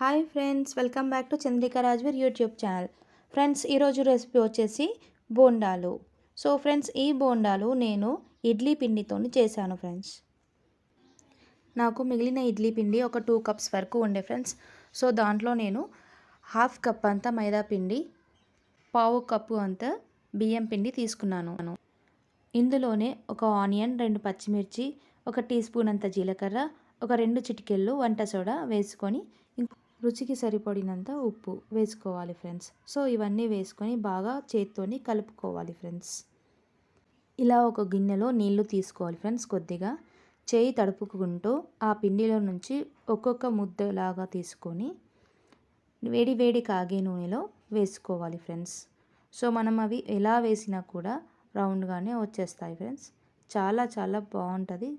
Hi friends welcome back to Chandrika Rajveer YouTube channel. Friends ఈరోజు recipe వచ్చేసి బోండాలు. So friends ఈ బోండాలు నేను ఇడ్లీ పిండితో చేశాను ఫ్రెండ్స్. నాకు మిగిలిన ఇడ్లీ పిండి ఒక టూ కప్స్ వరకు ఉండే ఫ్రెండ్స్. సో దాంట్లో నేను హాఫ్ కప్ అంతా మైదా పిండి పావు కప్పు అంతా బియ్యం పిండి తీసుకున్నాను. ఇందులోనే ఒక ఆనియన్ రెండు పచ్చిమిర్చి ఒక టీ స్పూన్ అంత జీలకర్ర ఒక రెండు చిటికెళ్ళు వంట సోడా వేసుకొని రుచికి సరిపడినంత ఉప్పు వేసుకోవాలి ఫ్రెండ్స్. సో ఇవన్నీ వేసుకొని బాగా చేత్తోని కలుపుకోవాలి ఫ్రెండ్స్. ఇలా ఒక గిన్నెలో నీళ్ళు తీసుకోవాలి ఫ్రెండ్స్ కొద్దిగా. చేయి తడుపుకుంటూ ఆ పిండిలో నుంచి ఒక్కొక్క ముద్దలాగా తీసుకొని వేడి వేడి కాగే నూనెలో వేసుకోవాలి ఫ్రెండ్స్. సో మనం అవి ఎలా వేసినా కూడా రౌండ్గానే వచ్చేస్తాయి ఫ్రెండ్స్. చాలా చాలా బాగుంటుంది.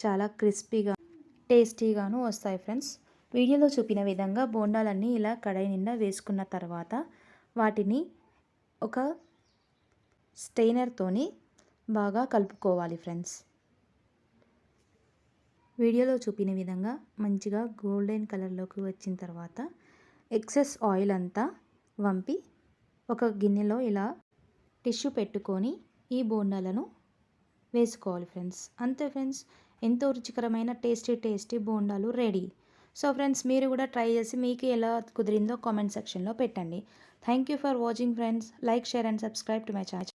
చాలా క్రిస్పీగా టేస్టీగాను వస్తాయి ఫ్రెండ్స్. వీడియోలో చూపిన విధంగా బోండాలన్నీ ఇలా కడాయి నిండా వేసుకున్న తర్వాత వాటిని ఒక స్టెయినర్తోని బాగా కలుపుకోవాలి ఫ్రెండ్స్. వీడియోలో చూపిన విధంగా మంచిగా గోల్డెన్ కలర్లోకి వచ్చిన తర్వాత ఎక్సెస్ ఆయిల్ అంతా వంపి ఒక గిన్నెలో ఇలా టిష్యూ పెట్టుకొని ఈ బోండాలను వేసుకోవాలి ఫ్రెండ్స్. అంతే ఫ్రెండ్స్ ఎంతో రుచికరమైన టేస్టీ టేస్టీ బోండాలు రెడీ. సో ఫ్రెండ్స్ మీరు కూడా ట్రై చేసి మీకు ఎలా కుదిరిందో కామెంట్ సెక్షన్లో పెట్టండి. Thank you for watching friends like share and subscribe to my channel